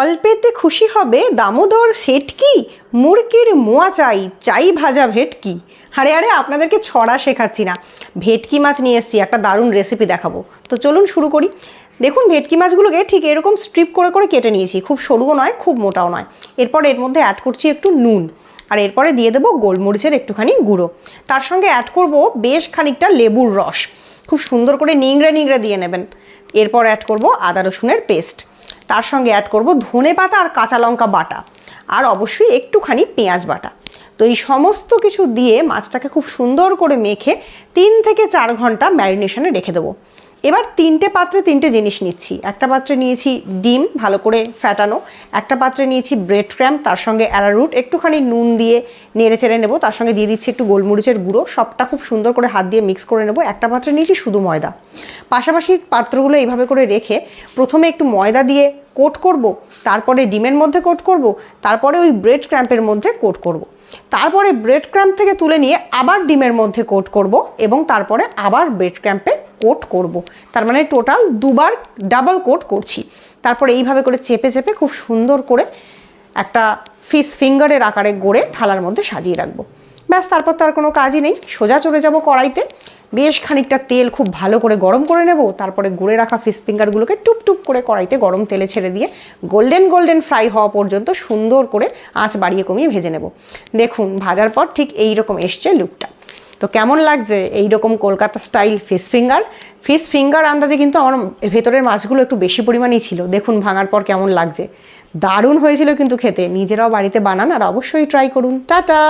অল্পেতে খুশি হবে দামোদর সেটকি মুরগির মোয়া চাই চাই ভাজা ভেটকি। আরে আরে, আপনাদেরকে ছড়া শেখাচ্ছি না। ভেটকি মাছ নিয়ে এসেছি, একটা দারুণ রেসিপি দেখাবো। তো চলুন শুরু করি। দেখুন, ভেটকি মাছগুলোকে ঠিক এরকম স্ট্রিপ করে করে কেটে নিয়েছি। খুব সরুও নয়, খুব মোটাও নয়। এরপর এর মধ্যে অ্যাড করছি একটু নুন। আর এরপরে দিয়ে দেবো গোলমরিচের একটুখানি গুঁড়ো। তার সঙ্গে অ্যাড করব বেশ খানিকটা লেবুর রস। খুব সুন্দর করে নিংড়ে নিংড়ে দিয়ে নেবেন। এরপর অ্যাড করব আদা রসুনের পেস্ট তার সঙ্গে অ্যাড করব ধনে পাতা আর কাঁচা লঙ্কা বাটা। আর অবশ্যই একটুখানি পেঁয়াজ বাটা। তো এই সমস্ত কিছু দিয়ে মাছটাকে খুব সুন্দর করে মেখে তিন থেকে চার ঘণ্টা ম্যারিনেশনে রেখে দেবো। এবার তিনটে পাত্রে তিনটে জিনিস নিচ্ছি। একটা পাত্রে নিয়েছি ডিম, ভালো করে ফ্যাটানো একটা পাত্রে নিয়েছি ব্রেড ক্র্যাম্প তার সঙ্গে অ্যারারুট একটুখানি নুন দিয়ে নেড়ে চেড়ে নেব। তার সঙ্গে দিয়ে দিচ্ছি একটু গোলমরিচের গুঁড়ো। সবটা খুব সুন্দর করে হাত দিয়ে মিক্স করে নেব। একটা পাত্রে নিয়েছি শুধু ময়দা। পাশাপাশি পাত্রগুলো এইভাবে করে রেখে প্রথমে একটু ময়দা দিয়ে কোট করব, তারপরে ডিমের মধ্যে কোট করব, তারপরে ওই ব্রেড ক্র্যাম্পের মধ্যে কোট করব। তারপরে ব্রেড ক্র্যাম্প থেকে তুলে নিয়ে আবার ডিমের মধ্যে কোট করব এবং তারপরে আবার ব্রেড ক্র্যাম্পে কোট করব। তার মানে টোটাল দুবার ডাবল কোট করছি। তারপর এইভাবে করে চেপে চেপে খুব সুন্দর করে একটা ফিস ফিঙ্গারের আকারে গড়ে থালার মধ্যে সাজিয়ে রাখব। ব্যাস, তারপর তো আর কোনো কাজই নেই। সোজা চলে যাব কড়াইতে। বেশ খানিকটা তেল খুব ভালো করে গরম করে নেব। তারপরে গুঁড়ে রাখা ফিশ ফিঙ্গারগুলোকে টুপ টুপ করে কড়াইতে গরম তেলে ছেড়ে দিয়ে গোল্ডেন গোল্ডেন ফ্রাই হওয়া পর্যন্ত সুন্দর করে আঁচ বাড়িয়ে কমিয়ে ভেজে নেব। দেখুন, ভাজার পর ঠিক এই রকম এসছে লুকটা। তো কেমন লাগছে এই রকম Kolkata style fish finger fish finger আন্দাজে কিন্তু আমার ভেতরের মাছগুলো একটু বেশি পরিমাণেই ছিল। দেখুন, ভাঙার পর কেমন লাগছে। দারুণ হয়েছিল কিন্তু খেতে। নিজেরাও বাড়িতে বানান আর অবশ্যই ট্রাই করুন। টাটা!